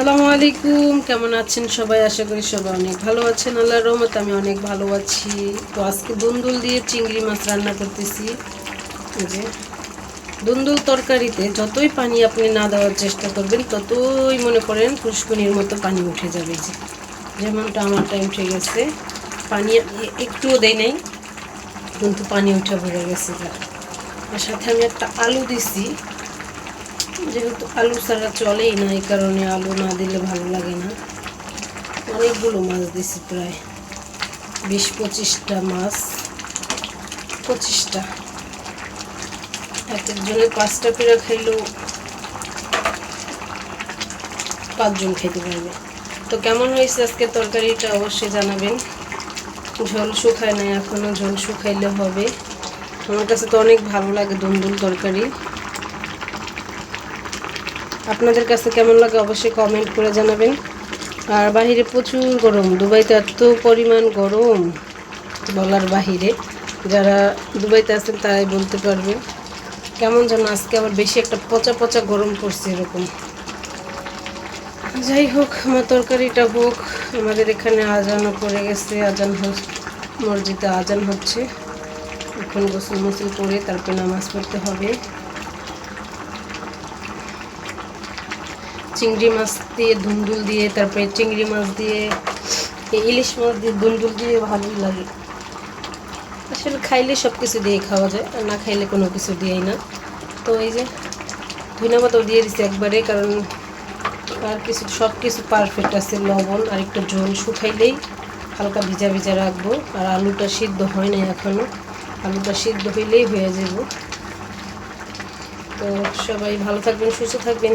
আসসালামু আলাইকুম। কেমন আছেন সবাই? আশা করি সবাই অনেক ভালো আছেন। আল্লাহর রহমত আমি অনেক ভালো আছি। তো আজকে দুন্দুল দিয়ে চিংড়ি মাছ রান্না করতেছি। যে, দুন্দুল তরকারিতে যতই পানি আপনি না দেওয়ার চেষ্টা করবেন, ততই মনে করেন পুষ্কনির মতো পানি উঠে যাবে। যে, যেমনটা আমারটা উঠে গেছে। পানি একটুও দেয় নাই, কিন্তু পানি উঠে পড়ে গেছে। আর সাথে আমি একটা আলু দিছি। যেহেতু আলু ছাড়া চলেই না, এই কারণে আলু না দিলে ভালো লাগে না। অনেকগুলো মাছ দিছি প্রায়। বিশ পঁচিশটা মাছ। পঁচিশটা। এক একজনের পাঁচটা করে খাইলেও পাঁচজন খেতে পারবে। তো কেমন হয়েছে আজকে তরকারিটা অবশ্যই জানাবেন। ঝোল শুকায় না এখনও ঝোল শুকাইলে হবে। আমার কাছে তো অনেক ভালো লাগে দুন্দুল তরকারি। আপনাদের কাছে কেমন লাগে অবশ্যই কমেন্ট করে জানাবেন। আর বাহিরে প্রচুর গরম। দুবাইতে এত পরিমাণ গরম বলার বাহিরে। যারা দুবাইতে আছেন তারাই বলতে পারবে। কেমন যেন আজকে আবার বেশি একটা পচা পচা গরম পড়ছে এরকম। যাই হোক, আমার তরকারিটা হোক, আমাদের এখানে আজানও পড়ে গেছে, আজান মসজিদে আজান হচ্ছে। এখন গোসল মোসল করে তারপর নামাজ পড়তে হবে। চিংড়ি মাছ দিয়ে ধুন্দুল দিয়ে, তারপরে চিংড়ি মাছ দিয়ে ইলিশ মাছ দিয়ে ধুন্দুল দিয়ে ভালোই লাগে। আসলে খাইলে সব কিছু দিয়ে খাওয়া যায়, আর না খাইলে কোনো কিছু দিয়েই না। তো এই যে ধনিয়া পাতাও দিয়ে দিছি একবারে, কারণ আর কিছু সব কিছু পারফেক্ট আছে, লবণ আর একটু ঝোল শুকাইলেই হালকা ভিজা ভিজা রাখব। আর আলুটা সিদ্ধ হয় না এখনও আলুটা সিদ্ধ হইলেই হয়ে যাব। তো সবাই ভালো থাকবেন, সুস্থ থাকবেন।